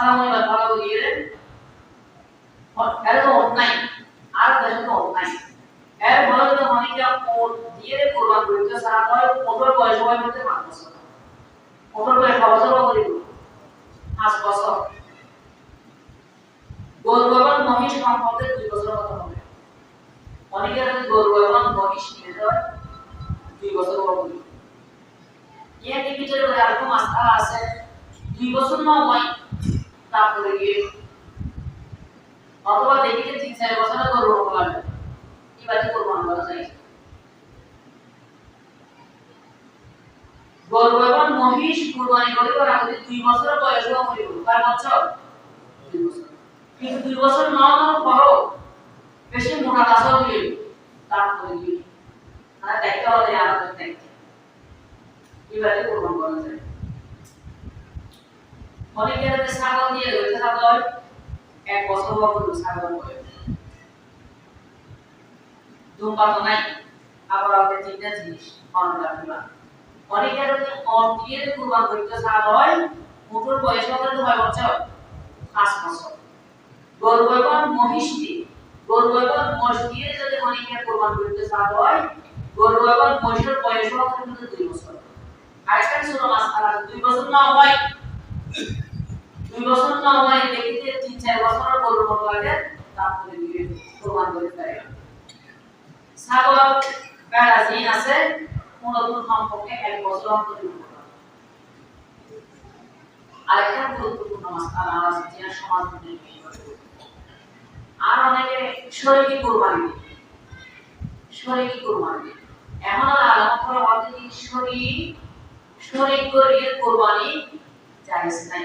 মাসালা মনে ব্যাপার দিয়ে এর তো অন্যায় আর দেশে তো অন্যায় এর তো অনেকে দিয়ে কোরবান করতে সারা হয় ওটার বয়স হয় মধ্যে পাঁচ বছর ওটার বয়স ছ বছর করে মহিষ সম্পর্কে দুই বছর কথা হবে অনেকে যদি গরু এবং মহিষ নিয়ে যায় দুই বছর হবে এর ভিতরে করে আরেকটা মাস্টার আছে দুই বছর না হয় তারপরে গিয়ে অথবা দেখি তিন চার বছরে রোগ লাগবে এবারে করা যায় গরু এবং মহিষ কুরবানি করে যদি দুই বছর বয়স হওয়া কয় বছর দুই বছর। কিন্তু দুই বছর না হওয়ার বেশি মোটা গাছও দিয়ে তারপরে গিয়ে মানে দেখতে আমাদের দেখতে এবারে কোরবান করা যায় অনেকের হাতে ছাগল দিয়ে রয়েছে হয়, এক বছর পর্যন্ত ছাগল করে ধূমপাত নাই, আবার আমাদের তিনটা জিনিস মনে রাখবা অনেকের হাতে দিয়ে কোরবান করতে ছাগল মোটর বয়স হবে হয় বছর পাঁচ বছর। গরু এবং মহিষ দিয়ে। গরু এবং মহিষ দিয়ে যদি অনেকের কোরবান করতে ছাগল গরু এবং মহিষের বয়স কিন্তু দুই বছর। ছোট মাছ খারাপ দুই বছর না হয় দুই বছর না হয় দেখিতে তিন চার বছর গরুর মতো তারপরে দিয়ে প্রমাণ করে দেয় ছাগল বেড়া আছে মূলত সম্পর্কে এক বছর অন্তর আরেকটা গুরুত্বপূর্ণ মাস্টার আছে যেটা সমাজ আর অনেকে শরীরী কোরবানি শরীরী কোরবানি দেয়। এখন আর আলাদা করা শরীর শরীর করিয়ে কোরবানি জায়েজ নাই।